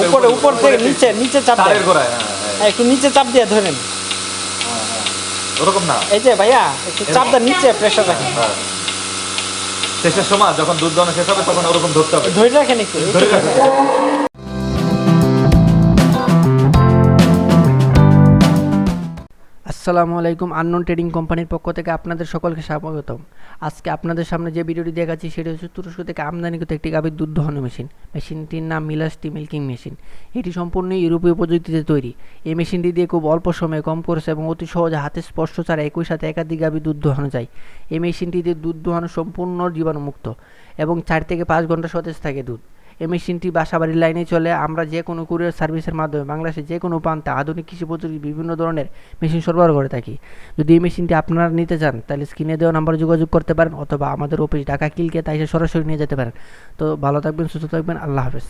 উপরে, উপরে থেকে নিচে নিচে চাপ দেন। হ্যাঁ হ্যাঁ, হ্যাঁ, একটু নিচে চাপ দিয়ে ধরেন। ওরকম না? এই যে ভাইয়া একটু চাপ দেন নিচে প্রেশার রাখেন। শেষের সময় যখন দুধ দহন শেষ হবে তখন ওরকম ধরতে হবে। ধরে রাখেন একটু। ধরে রাখেন। আসসালামু আলাইকুম আননোন ট্রেডিং কোম্পানির পক্ষ থেকে আপনাদের সকলকে স্বাগতম। আজকে আপনাদের সামনে যে ভিডিওটি দেখাচ্ছি সেটি হচ্ছে তুরস্ক থেকে আমদানিকৃত একটি গাভীর দুধ দহন মেশিন। মেশিনটির নাম মিলাস্টি মিল্কিং মেশিন। এটি সম্পূর্ণ ইউরোপীয় প্রযুক্তিতে তৈরি। এই মেশিনটি দিয়ে খুব অল্প সময়ে কম খরচে এবং অতি সহজে হাতে স্পর্শ ছাড়া একই সাথে একাধিক গাভী দুধ দোহানো যায় এই মেশিনটিতে দুধ দোহানো সম্পূর্ণ জীবাণুমুক্ত এবং চার থেকে পাঁচ ঘণ্টা সতেজ থাকে দুধ। এই মেশিনটি বাসাবাড়ির লাইনে চলে। আমরা যে কোনো কুরিয়ার সার্ভিসের মাধ্যমে বাংলাদেশের যে কোনো প্রান্তে আধুনিক কৃষি প্রযুক্তি বিভিন্ন ধরনের মেশিন সরবরাহ করে থাকি। যদি এই মেশিনটি আপনারা নিতে চান, তাহলে স্ক্রিনে দেওয়া নাম্বারে যোগাযোগ করতে পারেন অথবা আমাদের অফিস ঢাকা কিলকে, তাই সরাসরি নিয়ে যেতে পারেন। তো ভালো থাকবেন, সুস্থ থাকবেন, আল্লাহ হাফেজ।